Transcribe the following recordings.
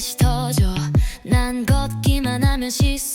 다시 터져. 난 걷기만 하면 시선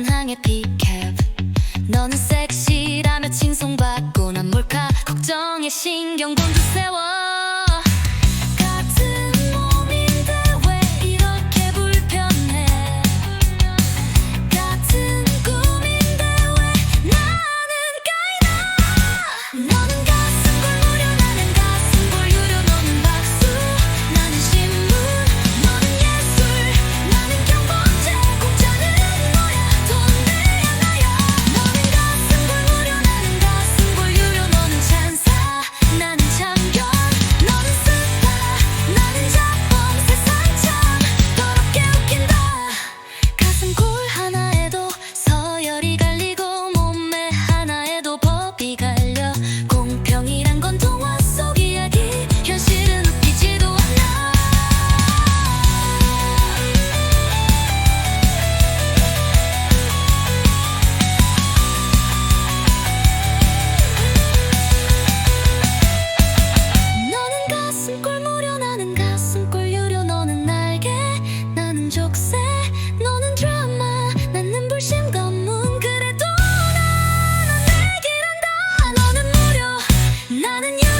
항해 피캡 너는 나는